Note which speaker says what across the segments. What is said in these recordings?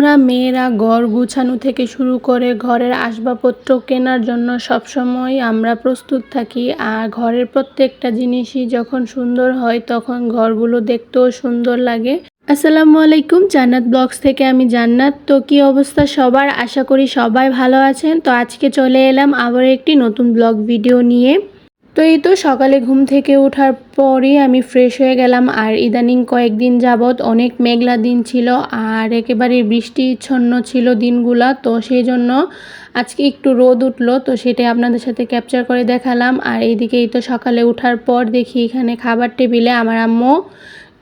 Speaker 1: আমরা মেয়েরা ঘর গুছানো থেকে শুরু করে ঘরের আসবাবপত্র কেনার জন্য সবসময় আমরা প্রস্তুত থাকি। আর ঘরের প্রত্যেকটা জিনিসই যখন সুন্দর হয়, তখন ঘরগুলো দেখতেও সুন্দর লাগে। আসসালামু আলাইকুম, জান্নাত ব্লগস থেকে আমি জান্নাত। তো কি অবস্থা সবার? আশা করি সবাই ভালো আছেন। তো আজকে চলে এলাম আবার একটি নতুন ব্লগ ভিডিও নিয়ে। তো এই তো সকালে ঘুম থেকে ওঠার পরই আমি ফ্রেশ হয়ে গেলাম। আর ইদানিং কয়েকদিন যাবৎ অনেক মেঘলা দিন ছিল আর একেবারে বৃষ্টিচ্ছন্ন ছিল দিনগুলা। তো সেই জন্য আজকে একটু রোদ উঠল, তো সেটাই আপনাদের সাথে ক্যাপচার করে দেখালাম। আর এইদিকে এই তো সকালে ওঠার পর দেখি এখানে খাবার টেবিলে আমার আম্মু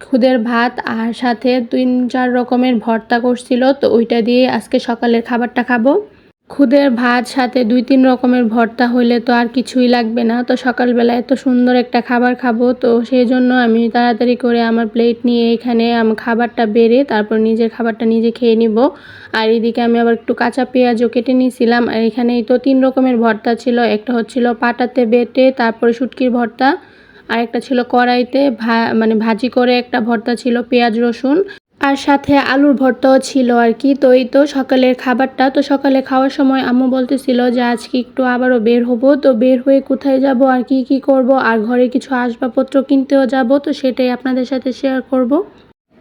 Speaker 1: খুদের ভাত আর সাথে তিন চার রকমের ভর্তা করছিল। তো ওইটা দিয়ে আজকে সকালের খাবারটা খাব। খুদের ভাত সাথে দুই তিন রকমের ভর্তা হইলে তো আর কিছুই লাগবে না। তো সকালবেলা এত সুন্দর একটা খাবার খাব, তো সেই জন্য আমি তাড়াতাড়ি করে আমার প্লেট নিয়ে এখানে আমি খাবারটা বেড়ে তারপর নিজের খাবারটা নিজে খেয়ে নিব। আর এদিকে আমি আবার একটু কাঁচা পেঁয়াজও কেটে নিয়েছিলাম। আর এখানেই তো তিন রকমের ভর্তা ছিল। একটা হচ্ছিল পাটাতে বেটে, তারপরে শুটকির ভর্তা আর একটা ছিল কড়াইতে ভা মানে ভাজি করে একটা ভর্তা ছিল পেঁয়াজ রসুন। আর সাথে আলুর ভর্তাও ছিল আর কি। তো এই তো সকালের খাবারটা। তো সকালে খাওয়ার সময় আম্মু বলতেছিল যে, আজকে একটু আবারও বের হব। তো বের হয়ে কোথায় যাব? আর কি কি করব? আর ঘরে কিছু আসবাবপত্র কিনতেও যাব? তো সেটাই আপনাদের সাথে শেয়ার করব।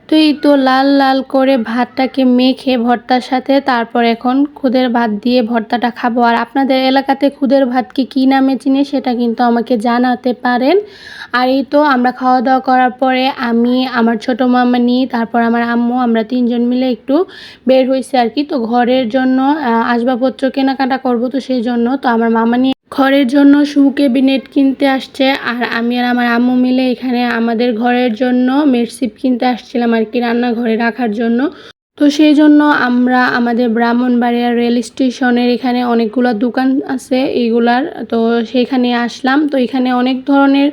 Speaker 1: তো এই তো লাল লাল করে ভাতটাকে মেখে ভর্তার সাথে তারপর এখন খুদের ভাত দিয়ে ভর্তাটা খাব। আর আপনাদের এলাকাতে খুদের ভাতকে কী নামে চিনে সেটা কিন্তু আমাকে জানাতে পারেন। আর এই তো আমরা খাওয়া দাওয়া করার পরে আমি, আমার ছোটো মামানি, তারপর আমার আম্মু, আমরা তিনজন মিলে একটু বের হয়েছি আর কি। তো ঘরের জন্য আসবাবপত্র কেনাকাটা করব তো সেই জন্য। তো আমার মামানি ঘরের জন্য শু ক্যাবিনেট কিনতে আসছে, আর আমি আর আমার আম্মু মিলে এখানে আমাদের ঘরের জন্য মেডশিপ কিনতে আসছিলাম আর কি রান্নাঘরে রাখার জন্য। তো সেই জন্য আমরা আমাদের ব্রাহ্মণবাড়িয়া রেল স্টেশনের এখানে অনেকগুলো দোকান আছে এইগুলার। তো সেইখানে আসলাম। তো এখানে অনেক ধরনের,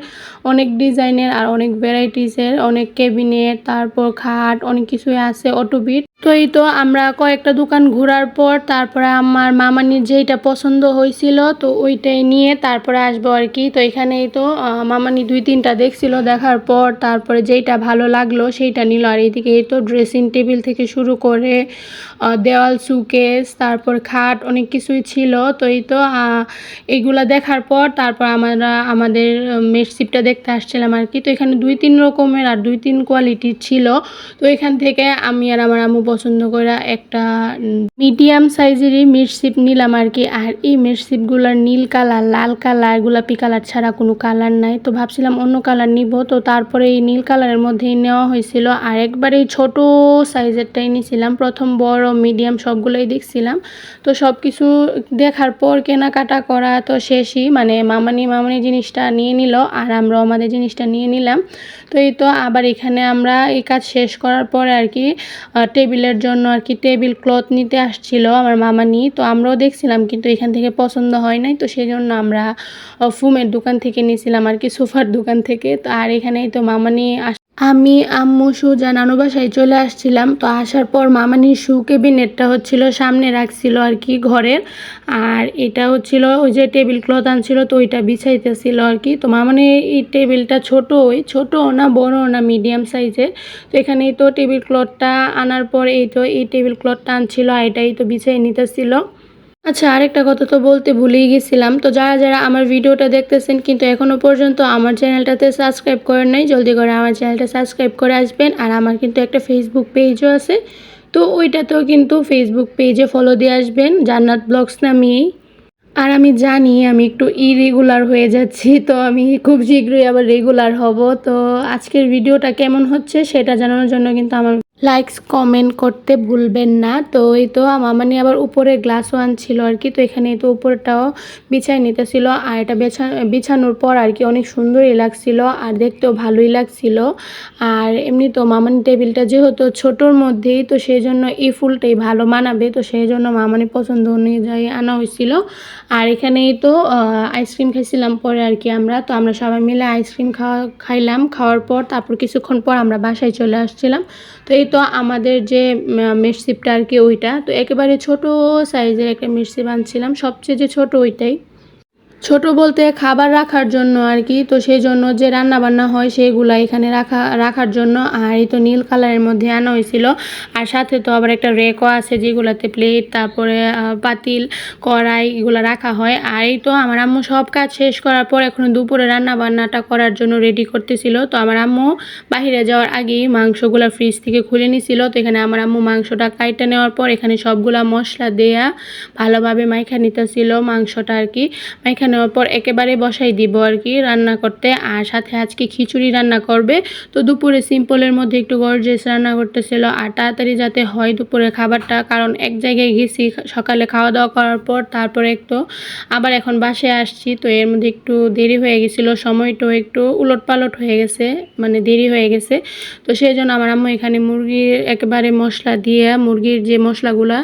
Speaker 1: অনেক ডিজাইনের আর অনেক ভ্যারাইটিসের, অনেক ক্যাবিনেট, তারপর খাট, অনেক কিছুই আছে, অটোবিট। তো এই তো আমরা কয়েকটা দোকান ঘোরার পর তারপরে আমার মামানির যেইটা পছন্দ হয়েছিল তো ওইটাই নিয়ে তারপরে আসব আর কি। তো এখানেই তো মামানি দুই তিনটা দেখছিল দেখার পর তারপরে যেইটা ভালো লাগল সেইটা নিল। আর এইদিকে এই তো ড্রেসিং টেবিল থেকে শুরু করে দেওয়াল সুকেস তারপর খাট অনেক কিছুই ছিল। তো এই তো এইগুলা দেখার পর তারপর আমরা আমাদের মেডশিপটা দেখতে আসছিলাম আর কি। তো এখানে দুই তিন রকমের আর দুই তিন কোয়ালিটির ছিল। তো এখান থেকে আমি আর আমার আম্মু পছন্দ করে একটা মিডিয়াম সাইজেরই মিটশিপ নিলাম আর কি। আর এই মিটশিপগুলোর নীল কালার লাল কালার গোলাপি কালার ছাড়া কোনো কালার নাই। তো ভাবছিলাম অন্য কালার নিব। তো তারপরে এই নীল কালারের মধ্যেই নেওয়া হয়েছিল। আর একবারে ছোটো সাইজেরটাই নিয়েছিলাম প্রথম বড় মিডিয়াম সবগুলোই দেখছিলাম। তো সব কিছু দেখার পর কেনাকাটা করা তো শেষই। মানে মামানি মামানি জিনিসটা নিয়ে নিল, আর আমরাও আমাদের জিনিসটা নিয়ে নিলাম। তো এই তো আবার এখানে আমরা এই কাজ শেষ করার পরে আর কি টেবিলের জন্য আর কি টেবিল ক্লথ নিতে আসছিল আমার মামানি। তো আমরাও দেখছিলাম, কিন্তু এখান থেকে পছন্দ হয় নাই। তো সেই জন্য আমরা ফুমের দোকান থেকে নিয়েছিলাম আর কি, সোফার দোকান থেকে। তো আর এখানেই তো মামানি আমি আম্মু সুজা নানু বাসায় চলে আসছিলাম, তো আসার পর মামানির শু কেবিনেটটা হচ্ছিল সামনে রাখছিল আর কি ঘরের। আর এটা হচ্ছিল ওই যে টেবিল ক্লথ আনছিল, তো ওইটা বিছাইতেছিল আর কি। তো মামানি এই টেবিলটা ছোট ওই ছোটো না বড় না মিডিয়াম সাইজের তো এখানেই তো টেবিল ক্লথটা আনার পর এই তো এই টেবিল ক্লথটা আনছিল আর এটাই তো বিছাই নিতেছিল। আচ্ছা আরেকটা কথা তো বলতে ভুলেই গেছিলাম। তো যারা যারা আমার ভিডিওটা দেখতেছেন, কিন্তু এখনও পর্যন্ত আমার চ্যানেলটাতে সাবস্ক্রাইব করেন নাই, জলদি করে আমার চ্যানেলটা সাবস্ক্রাইব করে আসবেন। আর আমার কিন্তু একটা ফেসবুক পেজও আছে। তো ওইটাতেও কিন্তু ফেসবুক পেজে ফলো দিয়ে আসবেন, জান্নাত ব্লগস নামিয়েই আর আমি জানি আমি একটু ইরেগুলার হয়ে যাচ্ছি, তো আমি খুব শীঘ্রই আবার রেগুলার হব। তো আজকের ভিডিওটা কেমন হচ্ছে, সেটা জানানোর জন্য কিন্তু আমার লাইকস কমেন্ট করতে ভুলবেন না। তো এই তো মামানি আবার উপরে গ্লাস ওয়ান ছিল আর কি, তো এখানে তো উপরটাও বিছাই নিতেছিল। আর এটা বেছা, বিছানোর পর আর কি অনেক সুন্দরই লাগছিল আর দেখতেও ভালোই লাগছিল। আর এমনি তো মামানি টেবিলটা যেহেতু ছোটোর মধ্যেই, তো সেই জন্য এই ফুলটাই ভালো মানাবে। তো সেই জন্য মামানি পছন্দ অনুযায়ী আনা হয়েছিল। আর এখানেই তো আইসক্রিম খাইছিলাম পরে আর কি আমরা। তো আমরা সবাই মিলে আইসক্রিম খাওয়া, খাইলাম। খাওয়ার পর, তারপর কিছুক্ষণ পর আমরা বাসায় চলে আসছিলাম। তো এই তো আমাদের যে মেডশিপটা আর কি ওইটা, তো একেবারে ছোট সাইজের একটা মেডশিপ আনছিলাম। সবচেয়ে যে ছোট ওইটাই। ছোট বলতে খাবার রাখার জন্য আর কি। তো সেই জন্য যে রান্না বান্না হয় সেগুলা এখানে রাখা, রাখার জন্য। আর এই তো নীল কালারের মধ্যে আনা হয়েছিল। আর সাথে তো আবার একটা রেকও আছে যেগুলাতে প্লেট, তারপরে পাতিল, কড়াই এগুলো রাখা হয়। আর এই তো আমার আম্মু সব কাজ শেষ করার পর এখন দুপুরে রান্না বান্নাটা করার জন্য রেডি করতেছিল। তো আমার আম্মু বাইরে যাওয়ার আগেই মাংসগুলো ফ্রিজ থেকে খুলে নিছিল। তো এখানে আমার আম্মু মাংসটা কাইটে নেওয়ার পর এখানে সবগুলা মশলা দেয়া ভালোভাবে মাইখা নিতেছিল মাংসটা আর কি। মাইখা নেওয়ার পর একেবারে বসাই দিব আর কি রান্না করতে। আর সাথে আজকে খিচুড়ি রান্না করবে। তো দুপুরে সিম্পলের মধ্যে একটু গর্জেস রান্না করতেছিল। আর তাড়াতাড়ি যাতে হয় দুপুরে খাবারটা, কারণ এক জায়গায় গেছি সকালে খাওয়া দাওয়া করার পর তারপরে একটু আবার এখন বাসে আসছি। তো এর মধ্যে একটু দেরি হয়ে গেছিল, সময়টাও একটু উলট পালট হয়ে গেছে মানে দেরি হয়ে গেছে। তো সেই জন্য আমার আম্মু এখানে মুরগির একেবারে মশলা দিয়ে, মুরগির যে মশলাগুলা,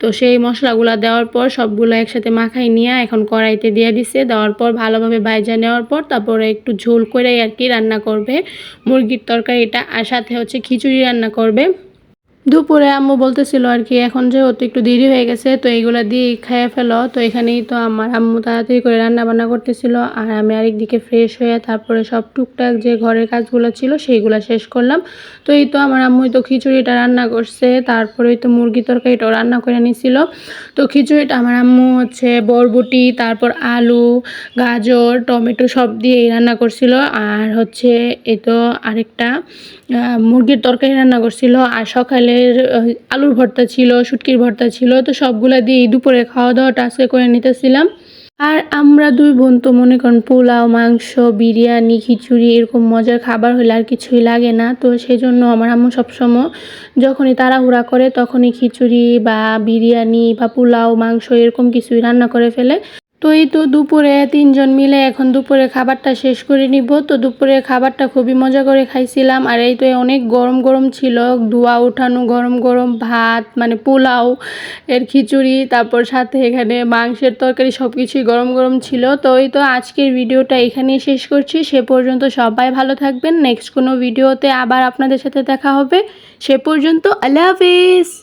Speaker 1: তো সেই মশলাগুলা দেওয়ার পর সবগুলো একসাথে মাখাই নিয়ে এখন কড়াইতে দিয়ে দিছে। দেওয়ার পর ভালোভাবে ভাইজা নেওয়ার পর তারপরে একটু ঝোল করে আর কি রান্না করবে। মুরগির তরকারিটা আর সাথে হচ্ছে খিচুড়ি রান্না করবে। দুপুরে আম্মু বলতেছিল আর কি, এখন যেহেতু একটু দেরি হয়ে গেছে, তো এইগুলা দিয়ে খেয়ে ফেলো। তো এখানেই তো আমার আম্মু তাড়াতাড়ি করে রান্না বান্না করতেছিল আর আমি আরেকদিকে ফ্রেশ হয়ে তারপরে সব টুকটাক যে ঘরের কাজগুলো ছিল সেইগুলো শেষ করলাম। তো এই তো আমার আম্মুই তো খিচুড়িটা রান্না করছে তারপরেই তো মুরগি তরকারিটাও রান্না করে নিছিল। তো খিচুড়িটা আমার আম্মু হচ্ছে বরবটি, তারপর আলু, গাজর, টমেটো সব দিয়েই রান্না করছিল। আর হচ্ছে এই তো আরেকটা মুরগির তরকারি রান্না করছিল। আর সকালের আহ, আলুর ভর্তা ছিল শুটকির ভর্তা ছিল তো সবগুলা দিয়ে দুপুরে খাওয়া দাওয়াটা আজকে করে নিতেছিলাম। আর আমরা দুই বোন তো মনে করেন পোলাও মাংস বিরিয়ানি খিচুড়ি এরকম মজার খাবার হলে আর কিছুই লাগে না। তো সেই জন্য আমার আম্মু সবসময় যখনই তাড়াহুড়া করে তখনই খিচুড়ি বা বিরিয়ানি বা পোলাও মাংস এরকম কিছুই রান্না করে ফেলে। তো এই তো দুপুরে তিনজন মিলে এখন দুপুরে খাবারটা শেষ করে নিব। তো দুপুরে খাবারটা খুবই মজা করে খাইছিলাম। আর এই তো অনেক গরম গরম ছিল। ধোয়া উঠানো, গরম গরম ভাত মানে পোলাও এর খিচুড়ি, তারপর সাথে এখানে মাংসের তরকারি সব কিছুই গরম গরম ছিল। তো এই তো আজকের ভিডিওটা এখানেই শেষ করছি। সে পর্যন্ত সবাই ভালো থাকবেন। নেক্সট কোনো ভিডিওতে আবার আপনাদের সাথে দেখা হবে। সে পর্যন্ত আল্লাহ হাফিজ।